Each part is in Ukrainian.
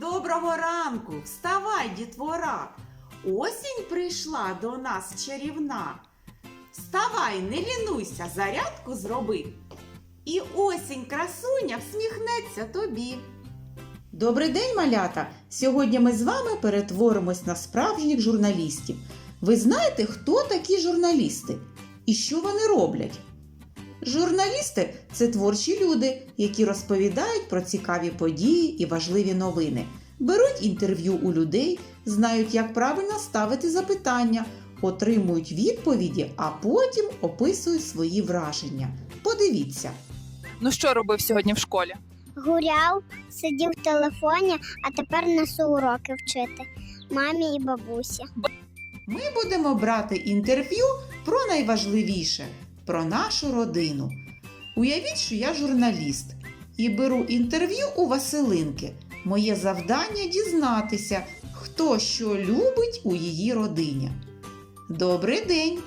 Доброго ранку! Вставай, дітвора! Осінь прийшла до нас чарівна. Вставай, не лінуйся, зарядку зроби. І осінь красуня всміхнеться тобі. Добрий день, малята! Сьогодні ми з вами перетворимось на справжніх журналістів. Ви знаєте, хто такі журналісти і що вони роблять? Журналісти це творчі люди, які розповідають про цікаві події і важливі новини, беруть інтерв'ю у людей, знають, як правильно ставити запитання, отримують відповіді, а потім описують свої враження. Подивіться. Ну що робив сьогодні в школі? Гуляв, сидів в телефоні, а тепер несу уроки вчити мамі і бабусі. Ми будемо брати інтерв'ю про найважливіше про нашу родину. Уявіть, що я журналіст і беру інтерв'ю у Василинки. Моє завдання дізнатися, хто що любить у її родині. Добрий день!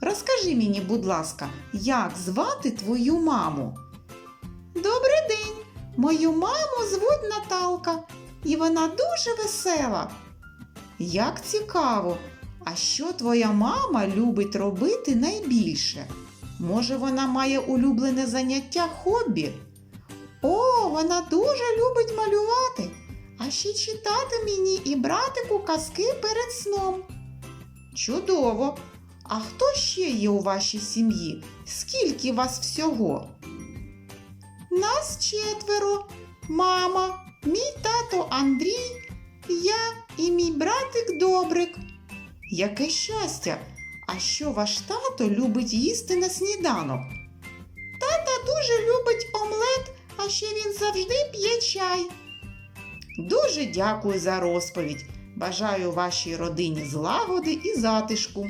Розкажи мені, будь ласка, як звати твою маму? Добрий день! Мою маму звуть Наталка, і вона дуже весела. Як цікаво! А що твоя мама любить робити найбільше? Може, вона має улюблене заняття хобі? О, вона дуже любить малювати, а ще читати мені і братику казки перед сном. Чудово! А хто ще є у вашій сім'ї? Скільки вас всього? Нас четверо. Мама, мій тато Андрій, я і мій братик Добрик. Яке щастя! А що ваш тато любить їсти на сніданок? Тата дуже любить омлет, а ще він завжди п'є чай. Дуже дякую за розповідь. Бажаю вашій родині злагоди і затишку.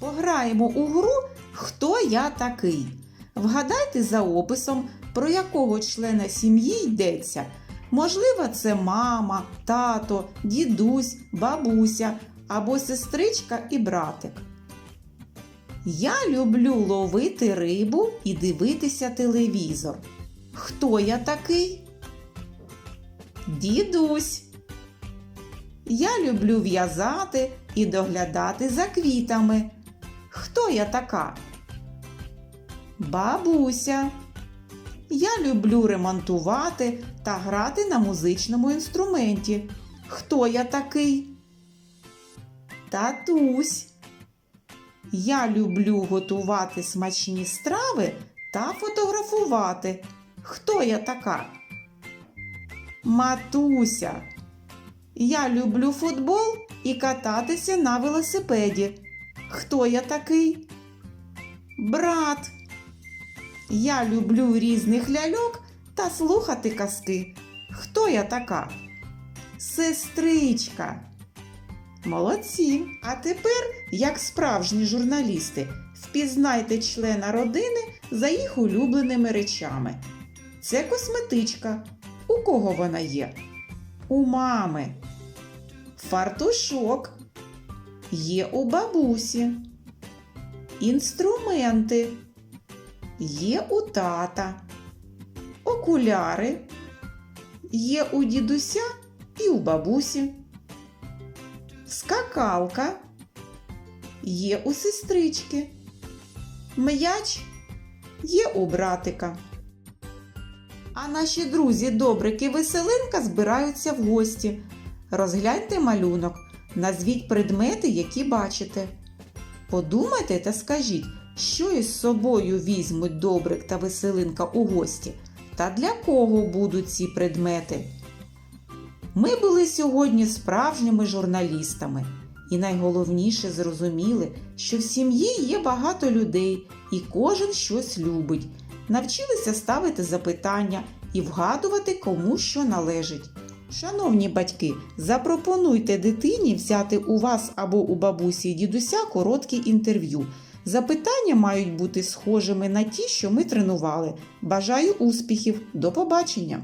Пограємо у гру Хто я такий. Вгадайте за описом, про якого члена сім'ї йдеться. Можливо, це мама, тато, дідусь, бабуся або сестричка і братик. Я люблю ловити рибу і дивитися телевізор. Хто я такий? Дідусь. Я люблю в'язати і доглядати за квітами. Хто я така? Бабуся. Я люблю ремонтувати та грати на музичному інструменті. Хто я такий? Татусь. Я люблю готувати смачні страви та фотографувати. Хто я така? Матуся. Я люблю футбол і кататися на велосипеді. Хто я такий? Брат. Я люблю різних ляльок та слухати казки. Хто я така? Сестричка. Молодці! А тепер, як справжні журналісти, впізнайте члена родини за їх улюбленими речами. Це косметичка. У кого вона є? У мами. Фартушок. Є у бабусі. Інструменти. Є у тата. Окуляри. Є у дідуся і у бабусі. Скакалка є у сестрички. М'яч є у братика. А наші друзі Добрик і Веселинка збираються в гості. Розгляньте малюнок, назвіть предмети, які бачите. Подумайте та скажіть, що із собою візьмуть Добрик та Веселинка у гості, та для кого будуть ці предмети. Ми були сьогодні справжніми журналістами, і найголовніше зрозуміли, що в сім'ї є багато людей, і кожен щось любить. Навчилися ставити запитання і вгадувати, кому що належить. Шановні батьки, запропонуйте дитині взяти у вас або у бабусі і дідуся короткі інтерв'ю. Запитання мають бути схожими на ті, що ми тренували. Бажаю успіхів! До побачення!